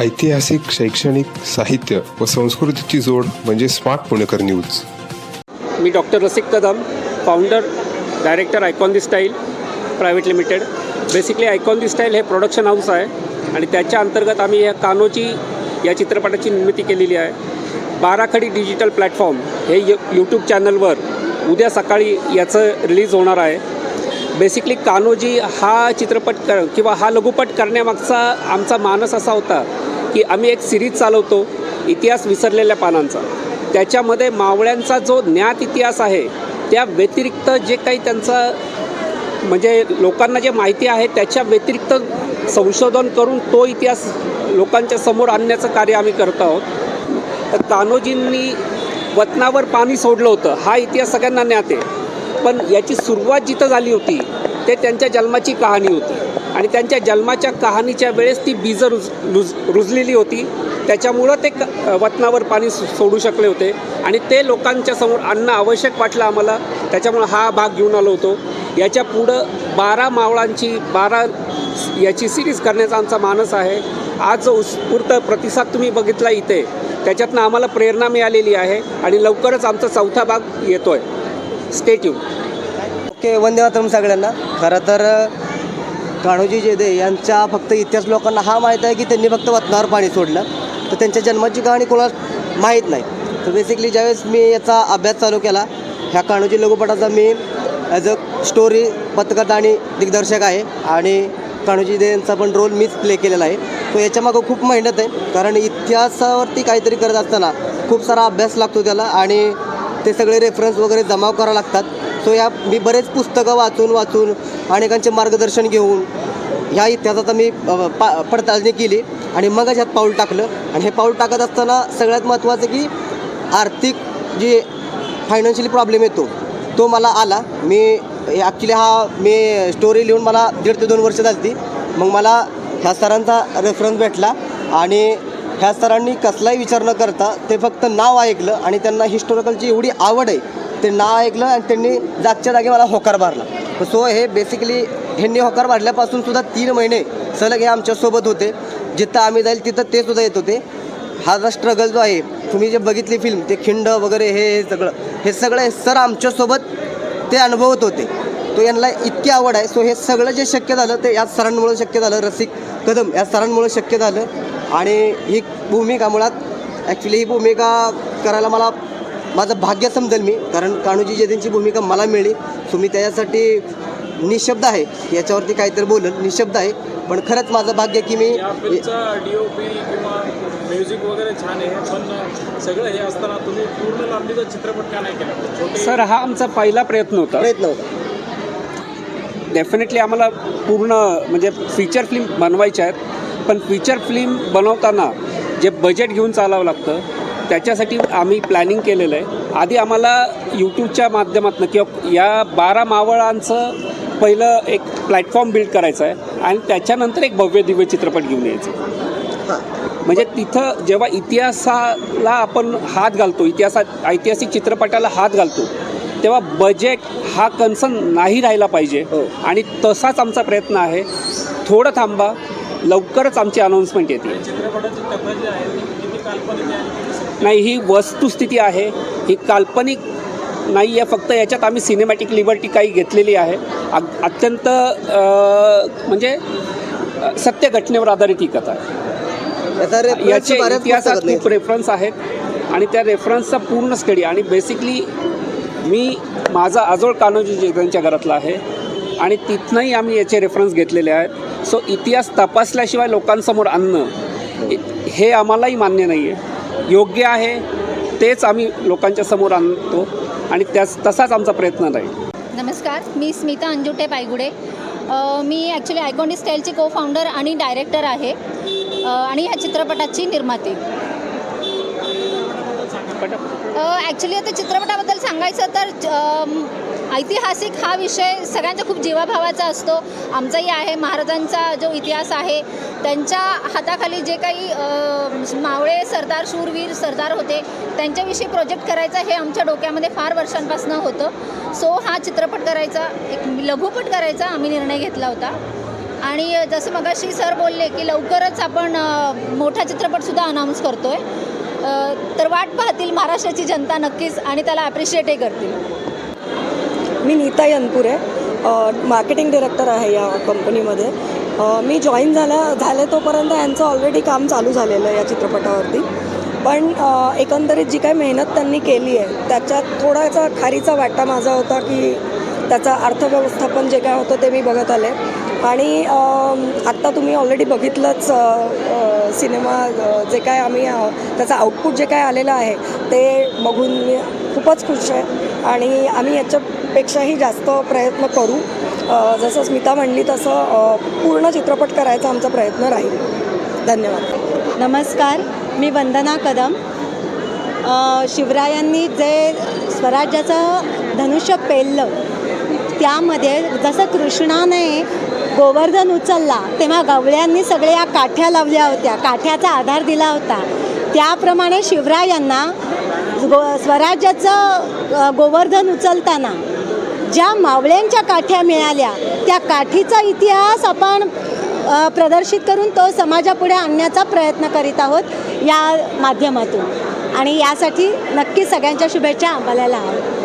ऐतिहासिक शैक्षणिक साहित्य व संस्कृतीची जोड म्हणजे smart Punekar news. Me doctor Rasik Kadam founder director icon the style private limited basically icon the style हे प्रोडक्शन हाऊस आहे आणि त्याच्या अंतर्गत आम्ही या कानोची या चित्रपटाची निर्मिती केलेली आहे. बाराखडी डिजिटल प्लॅटफॉर्म हे यू यूट्यूब चॅनलवर उद्या सकाळी याचं रिलीज होणार आहे. बेसिकली कान्होजी हा चित्रपट कर किंवा हा लघुपट करण्यामागचा आमचा मानस असा होता की आम्ही एक सिरीज चालवतो इतिहास विसरलेल्या पानांचा. त्याच्यामध्ये मावळ्यांचा जो ज्ञात इतिहास आहे त्या व्यतिरिक्त जे काही त्यांचा म्हणजे लोकांना जे माहिती आहे त्याच्या व्यतिरिक्त संशोधन करून तो इतिहास लोकांच्या समोर आणण्याचं कार्य आम्ही करत आहोत. तर कान्होजींनी वतनावर पाणी सोडलं होतं. हा इतिहास सगळ्यांना ज्ञात आहे. पण याची सुरुवात जिथं झाली होती ते त्यांच्या जन्माची कहाणी होती. आणि त्यांच्या जन्माच्या कहाणीच्या वेळेस ती बीजं रुज रुज रुजलेली होती. त्याच्यामुळं ते क वतनावर पाणी सोडू शकले होते. आणि ते लोकांच्या समोर आणणं आवश्यक वाटलं आम्हाला. त्याच्यामुळं हा भाग घेऊन आलो होतो. याच्या पुढं बारा मावळांची बारा याची सिरीज करण्याचा आमचा मानस आहे. आज जो उत्स्फूर्त प्रतिसाद तुम्ही बघितला इथे त्याच्यातनं आम्हाला प्रेरणा मिळालेली आहे आणि लवकरच आमचा चौथा भाग येतो आहे स्टेट्यू ओके वंदे मातरम सगळ्यांना. खरं तर कान्होजी जेदे यांच्या फक्त इतिहास लोकांना हा माहीत आहे की त्यांनी फक्त वतनावर पाणी सोडलं. तर त्यांच्या जन्माची कहाणी कोणाला माहीत नाही. तर बेसिकली ज्यावेळेस मी याचा अभ्यास चालू केला ह्या कान्होजी लघुपटाचा मी ॲज अ स्टोरी पत्रकर्ता आणि दिग्दर्शक आहे आणि कान्होजी दे यांचा पण रोल मीच प्ले केलेला आहे. तो याच्यामागं खूप मेहनत आहे. कारण इतिहासावरती काहीतरी करत असताना खूप सारा अभ्यास लागतो त्याला आणि ते सगळे रेफरन्स वगैरे जमा करावं लागतात. सो या मी बरेच पुस्तकं वाचून वाचून अनेकांचे मार्गदर्शन घेऊन ह्या इतिहासाचा मी पा पडताळणी केली आणि मगच ह्यात पाऊल टाकलं. आणि हे पाऊल टाकत असताना सगळ्यात महत्त्वाचं की आर्थिक जे फायनान्शियली प्रॉब्लेम येतो तो मला आला. मी ॲक्च्युली हा मी स्टोरी लिहून मला दीड ते दोन वर्ष झाली मग मला ह्या सरांचा रेफरन्स भेटला आणि ह्या सरांनी कसलाही विचार न करता ते फक्त नाव ऐकलं आणि त्यांना हिस्टॉरिकलची एवढी आवड आहे ते नाव ऐकलं आणि त्यांनी जागच्या जागी मला होकार मारला. सो हे बेसिकली ह्यांनी होकार मारल्यापासून सुद्धा तीन महिने सलग हे आमच्यासोबत होते. जिथं आम्ही जाईल तिथं ते सुद्धा येत होते. हा जो स्ट्रगल जो आहे तुम्ही जे बघितली फिल्म ते खिंड वगैरे हे हे सगळं हे सगळं हे सर आमच्यासोबत ते अनुभवत होते. तो यांना इतकी आवड आहे. सो हे सगळं जे शक्य झालं ते या सरांमुळे शक्य झालं. रसिक कदम या सरांमुळे शक्य झालं. आणि ही भूमिका मुळात ॲक्च्युली ही भूमिका करायला मला माझं भाग्य समजेल मी कारण कान्होजी जेदेंची भूमिका मला मिळली. सो मी त्याच्यासाठी निशब्द आहे. याच्यावरती काहीतरी बोलेल निशब्द आहे. पण खरंच माझं भाग्य की मी म्युझिक वगैरे छान आहे पण सगळं हे असताना तुम्ही पूर्ण लांबीचा चित्रपट का नाही केला? छोटे सर हा आमचा पहिला प्रयत्न होता. प्रयत्न होता. डेफिनेटली आम्हाला पूर्ण म्हणजे फीचर फिल्म बनवायच्या आहेत. पण फीचर फिल्म बनवताना जे बजेट घेऊन चालावं लागतं त्याच्यासाठी आम्ही प्लॅनिंग केलेलं आहे. आधी आम्हाला यूट्यूबच्या माध्यमातून किंवा या बारा मावळांचं पहिलं एक प्लॅटफॉर्म बिल्ड करायचं आहे आणि त्याच्यानंतर एक भव्य दिव्य चित्रपट घेऊन यायचं. म्हणजे तिथं जेव्हा इतिहासाला आपण हात घालतो इतिहासात ऐतिहासिक चित्रपटाला हात घालतो तेव्हा बजेट हा कन्सर्न नाही राहिला पाहिजे. हो. आणि तसाच आमचा प्रयत्न आहे. थोडं थांबा. लवकरच आमची अनाऊन्समेंट येते. नाही ही वस्तुस्थिती आहे. ही काल्पनिक नाही आहे फक्त याच्यात आम्ही सिनेमॅटिक लिबर्टी काही घेतलेली आहे. अत्यंत म्हणजे सत्य घटनेवर आधारित ही कथा आहे. याचा इतिहासात. खूप रेफरन्स आहेत. आणि त्या रेफरन्सचा पूर्ण स्टडी आणि बेसिकली मी माझा आजोळ कान्होजी जेगदांच्या घरातला आहे आणि तिथनंही आम्ही याचे रेफरन्स घेतलेले आहेत. सो इतिहास तपासल्याशिवाय लोकांसमोर आणणं हे आम्हालाही मान्य नाही आहे योग्य आहे तेच आम्ही लोकांच्या समोर आणतो आणि त्याच तसाच आमचा प्रयत्न राहील. नमस्कार मी स्मिता अंजुटे पायगुडे. मी ॲक्च्युली आयकॉनिक स्टाईलची को फाउंडर आणि डायरेक्टर आहे. आणि ह्या चित्रपटाची निर्माती. ॲक्च्युली आता चित्रपटाबद्दल सांगायचं तर ऐतिहासिक हा विषय सगळ्यांचा खूप जीवाभावाचा असतो. आमचाही आहे महाराजांचा जो इतिहास आहे त्यांच्या हाताखाली जे काही मावळे सरदार शूरवीर सरदार होते त्यांच्याविषयी प्रोजेक्ट करायचा हे आमच्या डोक्यामध्ये फार वर्षांपासून होतं. सो हा चित्रपट करायचा एक लघुपट करायचा आम्ही निर्णय घेतला होता. आणि जसं मगाशी सर बोलले की लवकरच आपण मोठा चित्रपटसुद्धा अनाऊन्स करतो आहे तर वाट पाहतील महाराष्ट्राची जनता नक्कीच आणि त्याला ॲप्रिशिएटही करतील. मी नीता यनपुरे मार्केटिंग डिरेक्टर आहे या कंपनीमध्ये मी जॉईन झाल्या झाले तोपर्यंत यांचं ऑलरेडी काम चालू झालेलं आहे या चित्रपटावरती. पण एकंदरीत जी काही मेहनत त्यांनी केली आहे त्याच्यात थोडासा खारीचा वाटा माझा होता की त्याचा अर्थव्यवस्थापन जे काय होतं ते मी बघत आले. आणि आत्ता तुम्ही ऑलरेडी बघितलंच सिनेमा जे काय आम्ही त्याचं आउटपुट जे काय आलेलं आहे ते बघून मी खूपच खुश आहे. आणि आम्ही याच्यापेक्षाही जास्त प्रयत्न करू. जसं स्मिता म्हणली तसं पूर्ण चित्रपट करायचा आमचा प्रयत्न राहील. धन्यवाद. नमस्कार मी वंदना कदम. शिवरायांनी जे स्वराज्याचं धनुष्य पेललं त्यामध्ये जसं कृष्णाने गोवर्धन उचलला तेव्हा गवळ्यांनी सगळ्या काठ्या लावल्या होत्या काठ्याचा आधार दिला होता. त्याप्रमाणे शिवरायांना गो स्वराज्याचं गोवर्धन उचलताना ज्या मावळ्यांच्या काठ्या मिळाल्या त्या काठीचा इतिहास आपण प्रदर्शित करून तो समाजापुढे आणण्याचा प्रयत्न करीत आहोत या माध्यमातून. आणि यासाठी नक्की सगळ्यांच्या शुभेच्छा आम्हाला हव्या